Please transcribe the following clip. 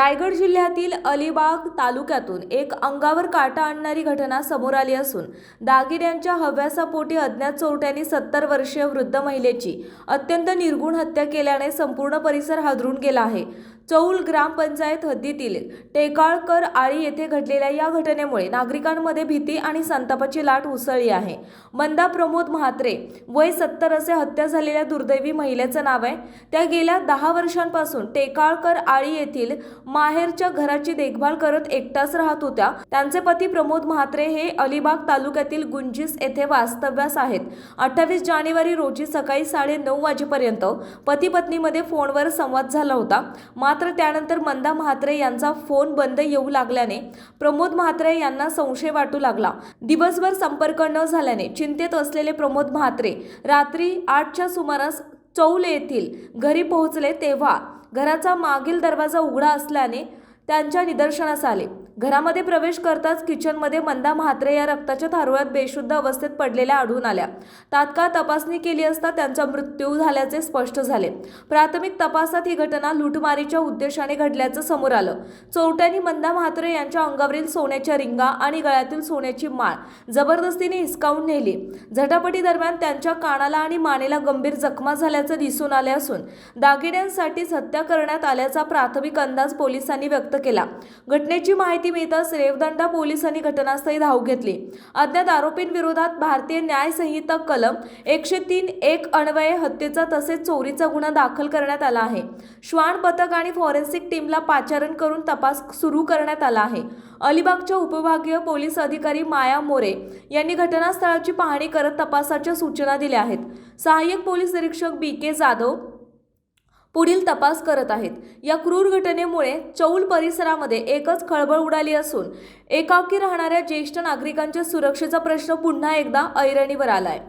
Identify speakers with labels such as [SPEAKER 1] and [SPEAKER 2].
[SPEAKER 1] रायगड जिल्ह्यातील अलिबाग तालुक्यातून एक अंगावर काटा आणणारी घटना समोर आली असून दागिन्यांच्या हव्यासापोटी अज्ञात चोरट्यांनी सत्तर वर्षीय वृद्ध महिलेची अत्यंत निर्गुण हत्या केल्याने संपूर्ण परिसर हादरून गेला आहे. चौल ग्रामपंचायत हद्दीतील टेकाळकर आळी येथे घडलेल्या या घटनेमुळे नागरिकांमध्ये भीती आणि संतापाची लाट उसळली आहे. मंदा प्रमोद म्हात्रे वय सत्तर असे हत्या झालेल्या दुर्दैवी महिलेचं नाव आहे. त्या गेल्या दहा वर्षांपासून टेकाळकर आळी येथील माहेरच्या घराची देखभाल करत एकटाच राहत होत्या. त्यांचे पती प्रमोद म्हात्रे हे अलिबाग तालुक्यातील गुंजीस येथे वास्तव्यास आहेत. अठ्ठावीस जानेवारी रोजी सकाळी साडे नऊ वाजेपर्यंत पती पत्नीमध्ये फोनवर संवाद झाला होता. मात्र त्यानंतर मंदा म्हात्रे यांचा फोन बंद येऊ लागल्याने प्रमोद म्हात्रे यांना संशय वाटू लागला. दिवसभर संपर्क न झाल्याने चिंतेत असलेले प्रमोद म्हात्रे रात्री आठच्या सुमारास चौल येथील घरी पोहोचले तेव्हा घराचा मागील दरवाजा उघडा असल्याने त्यांच्या निदर्शनास आले. घरामध्ये प्रवेश करताच किचनमध्ये मंदा म्हात्रे या रक्ताच्या थारोळ्यात बेशुद्ध अवस्थेत पडलेल्या आढळून आल्या. तात्काळ तपासणी केली असता त्यांचा मृत्यू झाल्याचे स्पष्ट झाले. प्राथमिक तपासात ही घटना लुटमारीच्या उद्देशाने घडल्याचं समोर आलं. चोरट्यांनी मंदा म्हात्रे यांच्या अंगावरील सोन्याच्या रिंगा आणि गळ्यातील सोन्याची माळ जबरदस्तीने हिसकावून नेली. झटापटी दरम्यान त्यांच्या कानाला आणि मानेला गंभीर जखमा झाल्याचं दिसून आले असून दागिन्यांसाठीच हत्या करण्यात आल्याचा प्राथमिक अंदाज पोलिसांनी व्यक्त केला. घटनेची माहिती मिळताच रेवदंडा पोलिसांनी घटनास्थळी धाव घेतली. अज्ञात आरोपींविरोधात भारतीय न्याय संहिता कलम एकशे तीन एक अन्वये हत्येचा तसेच चोरीचा गुन्हा दाखल करण्यात आला आहे. श्वान पथक आणि फॉरेन्सिक टीमला पाचारण करून तपास सुरू करण्यात आला आहे. अलिबागच्या उपविभागीय पोलीस अधिकारी माया मोरे यांनी घटनास्थळाची पाहणी करत तपासाच्या सूचना दिल्या आहेत. सहाय्यक पोलीस निरीक्षक बी के जाधव पुढील तपास करत आहेत. या क्रूर घटनेमुळे चौल परिसरामध्ये एकच खळबळ उडाली असून एकाकी राहणाऱ्या ज्येष्ठ नागरिकांच्या सुरक्षेचा प्रश्न पुन्हा एकदा ऐरणीवर आलाय.